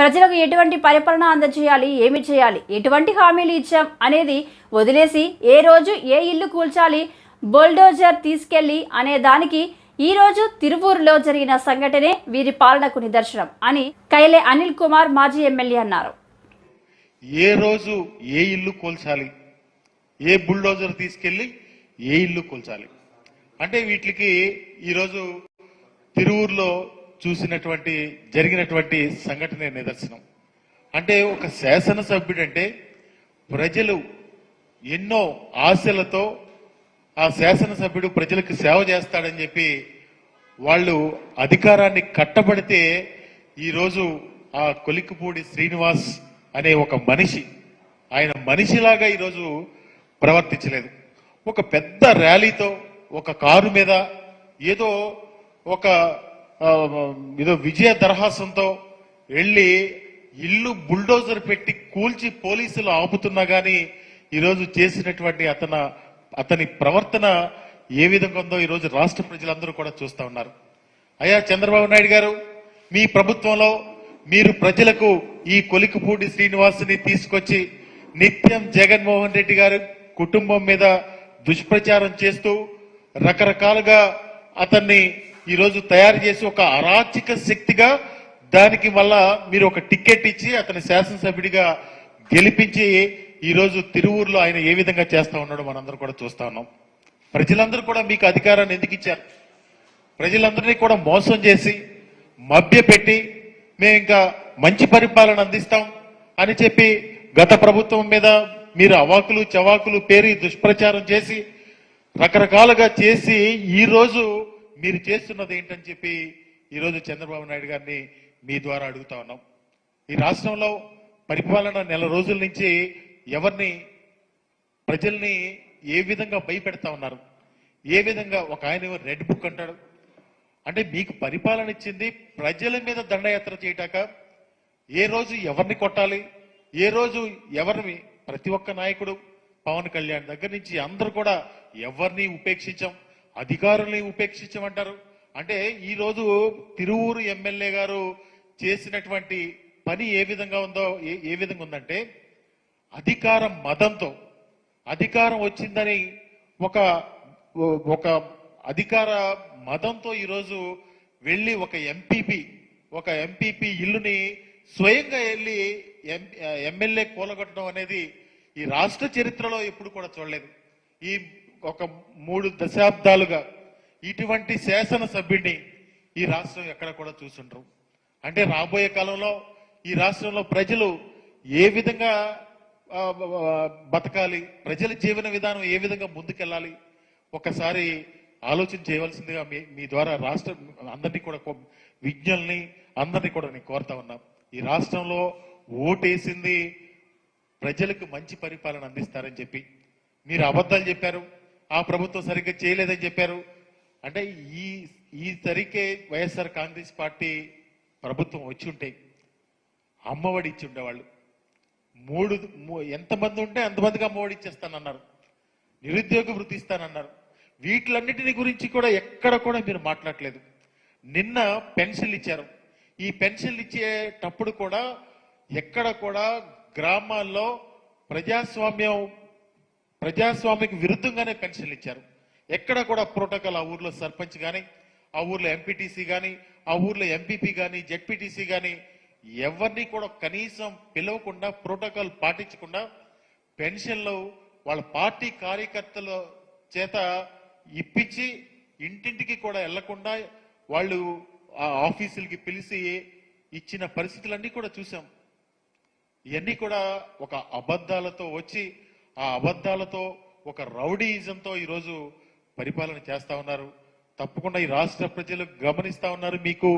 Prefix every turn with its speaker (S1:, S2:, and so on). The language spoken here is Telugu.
S1: ప్రజలకు ఎటువంటి పరిపాలన అందజేయాలి? ఏమి చేయాలి? ఎటువంటి హామీలు ఇచ్చాం? అనేది వదిలేసి ఏ రోజు ఏ ఇల్లు కూల్చాలి? బుల్డోజర్ తీసుకెళ్ళి అనే దానికి ఈ రోజు తిరువూరులో జరిగిన సంఘటనే వీరి పాలనకు నిదర్శనం అని కైలే అనిల్ కుమార్ మాజీ ఎమ్మెల్యే అన్నారు.
S2: ఏ రోజు ఏ ఇల్లు కూల్చాలి? ఏ బుల్డోజర్ తీసుకెళ్ళి ఏ ఇల్లు కూల్చాలి? అంటే వీటికి ఈరోజు తిరువూరులో చూసినటువంటి జరిగినటువంటి సంఘటన నిదర్శనం. అంటే ఒక శాసనసభ్యుడంటే ప్రజలు ఎన్నో ఆశలతో ఆ శాసనసభ్యుడు ప్రజలకు సేవ చేస్తాడని చెప్పి వాళ్ళు అధికారాన్ని కట్టబడితే ఈరోజు ఆ కొలిక్కుపూడి శ్రీనివాస్ అనే ఒక మనిషి ఆయన మనిషిలాగా ఈరోజు ప్రవర్తించలేదు. ఒక పెద్ద ర్యాలీతో ఒక కారు మీద ఏదో ఒక ఏదో విజయ దరహాసంతో వెళ్ళి ఇల్లు బుల్డోజర్ పెట్టి కూల్చి పోలీసులు ఆపుతున్నా గాని ఈరోజు చేసినటువంటి అతన అతని ప్రవర్తన ఏ విధంగా ఉందో ఈరోజు రాష్ట్ర ప్రజలందరూ కూడా చూస్తూ ఉన్నారు. అయ్యా చంద్రబాబు నాయుడు గారు మీ ప్రభుత్వంలో మీరు ప్రజలకు ఈ కొలికిపూడి శ్రీనివాసుని తీసుకొచ్చి నిత్యం జగన్మోహన్ రెడ్డి గారి కుటుంబం మీద దుష్ప్రచారం చేస్తూ రకరకాలుగా అతన్ని ఈరోజు తయారు చేసి ఒక అరాచక శక్తిగా దానికి మళ్ళా మీరు ఒక టికెట్ ఇచ్చి అతని శాసనసభ్యుడిగా గెలిపించి ఈరోజు తిరువూరులో ఆయన ఏ విధంగా చేస్తా ఉన్నాడో మనందరూ కూడా చూస్తా ఉన్నాం. ప్రజలందరూ కూడా మీకు అధికారాన్ని ఎందుకు ఇచ్చారు? ప్రజలందరినీ కూడా మోసం చేసి మభ్యపెట్టి మేము ఇంకా మంచి పరిపాలన అందిస్తాం అని చెప్పి గత ప్రభుత్వం మీద మీరు అవాకులు చవాకులు పేరి దుష్ప్రచారం చేసి రకరకాలుగా చేసి ఈరోజు మీరు చేస్తున్నది ఏంటని చెప్పి ఈరోజు చంద్రబాబు నాయుడు గారిని మీ ద్వారా అడుగుతా ఉన్నాం. ఈ రాష్ట్రంలో పరిపాలన నెల రోజుల నుంచి ఎవరిని ప్రజల్ని ఏ విధంగా భయపెడతా ఉన్నారు? ఏ విధంగా ఒక ఆయన రెడ్ బుక్ అంటాడు? అంటే మీకు పరిపాలన ఇచ్చింది ప్రజల మీద దండయాత్ర చేయటాక ఏ రోజు ఎవరిని కొట్టాలి? ఏ రోజు ఎవరిని ప్రతి ఒక్క నాయకుడు పవన్ కళ్యాణ్ దగ్గర నుంచి అందరూ కూడా ఎవరిని ఉపేక్షించాం? అధికారుల్ని ఉపేక్షించమంటారు? అంటే ఈరోజు తిరువూరు ఎమ్మెల్యే గారు చేసినటువంటి పని ఏ విధంగా ఉందో ఏ- ఏ విధంగా ఉందంటే అధికారం మదంతో అధికారం వచ్చిందని ఒక ఒక అధికార మదంతో ఈరోజు వెళ్ళి ఒక ఎంపీపీ ఒక ఎంపీపీ ఇల్లుని స్వయంగా వెళ్ళి ఎం- ఎమ్మెల్యే కూలగొట్టడం అనేది ఈ రాష్ట్ర చరిత్రలో ఎప్పుడు కూడా చూడలేదు. ఈ ఒక మూడు దశాబ్దాలుగా ఇటువంటి శాసన సభ్యుడిని ఈ రాష్ట్రం ఎక్కడ కూడా చూసుంటారు అంటే రాబోయే కాలంలో ఈ రాష్ట్రంలో ప్రజలు ఏ విధంగా బతకాలి ప్రజల జీవన విధానం ఏ విధంగా ముందుకెళ్ళాలి ఒకసారి ఆలోచన చేయవలసిందిగా మీ మీ ద్వారా రాష్ట్ర అందరినీ కూడా విజ్ఞుల్ని అందరినీ కూడా నేను కోరుతా ఉన్నా. ఈ రాష్ట్రంలో ఓటేసింది ప్రజలకు మంచి పరిపాలన అందిస్తారని చెప్పి మీరు అబద్ధాలు చెప్పారు. ఆ ప్రభుత్వం సరిగ్గా చేయలేదని చెప్పారు. అంటే ఈ ఈ సరికే వైఎస్ఆర్ కాంగ్రెస్ పార్టీ ప్రభుత్వం వచ్చి ఉంటే అమ్మఒడి ఇచ్చి ఉండేవాళ్ళు. మూడు ఎంతమంది ఉంటే అంతమందికి అమ్మఒడి ఇచ్చేస్తానన్నారు. నిరుద్యోగ వృత్తి ఇస్తానన్నారు. వీటిలన్నిటిని గురించి కూడా ఎక్కడ కూడా మీరు మాట్లాడలేదు. నిన్న పెన్షన్లు ఇచ్చారు. ఈ పెన్షన్లు ఇచ్చేటప్పుడు కూడా ఎక్కడ కూడా గ్రామాల్లో ప్రజాస్వామ్యం ప్రజాస్వామ్యకు విరుద్ధంగానే పెన్షన్లు ఇచ్చారు. ఎక్కడ కూడా ప్రోటోకాల్ ఆ ఊర్లో సర్పంచ్ కానీ ఆ ఊర్లో ఎంపీటీసీ కానీ ఆ ఊర్లో ఎంపీపీ కానీ జెడ్పీటీసీ కానీ ఎవరిని కూడా కనీసం పిలవకుండా ప్రోటోకాల్ పాటించకుండా పెన్షన్లు వాళ్ళ పార్టీ కార్యకర్తల చేత ఇప్పించి ఇంటింటికి కూడా వెళ్ళకుండా వాళ్ళు ఆ ఆఫీసులకి పిలిచి ఇచ్చిన పరిస్థితులన్నీ కూడా చూసాం ఇవన్నీ కూడా ఒక అబద్ధాలతో వచ్చి ఆ అబద్ధాలతో ఒక రౌడీయిజంతో ఈరోజు పరిపాలన చేస్తా ఉన్నారు. తప్పకుండా ఈ రాష్ట్ర ప్రజలు గమనిస్తా ఉన్నారు మీకు.